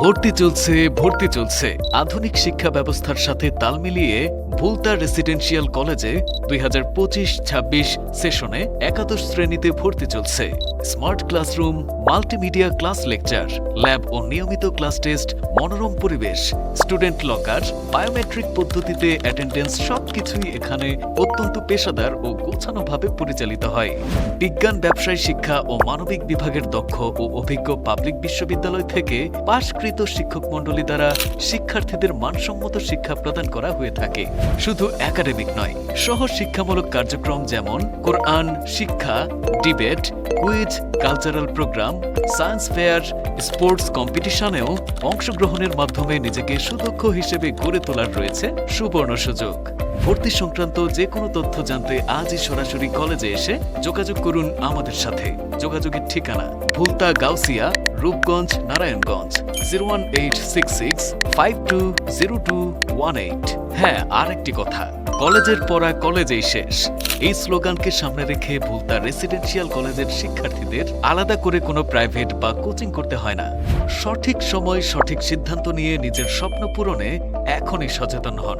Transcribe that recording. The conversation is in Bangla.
ভর্তি চলছে ভর্তি চলছে। আধুনিক শিক্ষা ব্যবস্থার সাথে তাল মিলিয়ে ভুলতা রেসিডেন্সিয়াল কলেজে দুই হাজার পঁচিশ ছাব্বিশ সেশনে একাদশ শ্রেণীতে ভর্তি চলছে। Smart classroom, multimedia class lecture, lab ও নিয়মিত ক্লাস টেস্ট, মনোরম পরিবেশ, স্টুডেন্ট লকার, বায়োমেট্রিক পদ্ধতিতে অ্যাটেন্ডেন্স সবকিছুই এখানে অত্যন্ত পেশাদার ও গোছানোভাবে পরিচালিত হয়। বিজ্ঞান, ব্যবসায় শিক্ষা ও মানবিক বিভাগের দক্ষ ও অভিজ্ঞ পাবলিক বিশ্ববিদ্যালয় থেকে পাশকৃত শিক্ষক মণ্ডলী দ্বারা শিক্ষার্থীদের মানসম্মত শিক্ষা প্রদান করা হয়ে থাকে। শুধু একাডেমিক নয় সহ শিক্ষামূলক কার্যক্রম যেমন কোরআন, শিক্ষা, debate, quiz, cultural programme, science fair, sports কম্পিটিশনেও অংশগ্রহণের মাধ্যমে নিজেকে সুদক্ষ হিসেবে গড়ে তোলার রয়েছে সুবর্ণ সুযোগ। ভর্তি সংক্রান্ত যে কোনো তথ্য জানতে আজই সরাসরি কলেজে এসে যোগাযোগ করুন আমাদের সাথে। যোগাযোগের ঠিকানা, Bhulta Gausia Rupganj, Narayanganj zero one eight five two zero two one eight হ্যাঁ আর একটি কথা, কলেজের পড়া কলেজেই শেষ। এই স্লোগানকে সামনে রেখে ভুলতা রেসিডেন্সিয়াল কলেজের শিক্ষার্থীদের আলাদা করে কোনো প্রাইভেট বা কোচিং করতে হয় না। সঠিক সময় সঠিক সিদ্ধান্ত নিয়ে নিজের স্বপ্ন পূরণে এখনই সচেতন হন।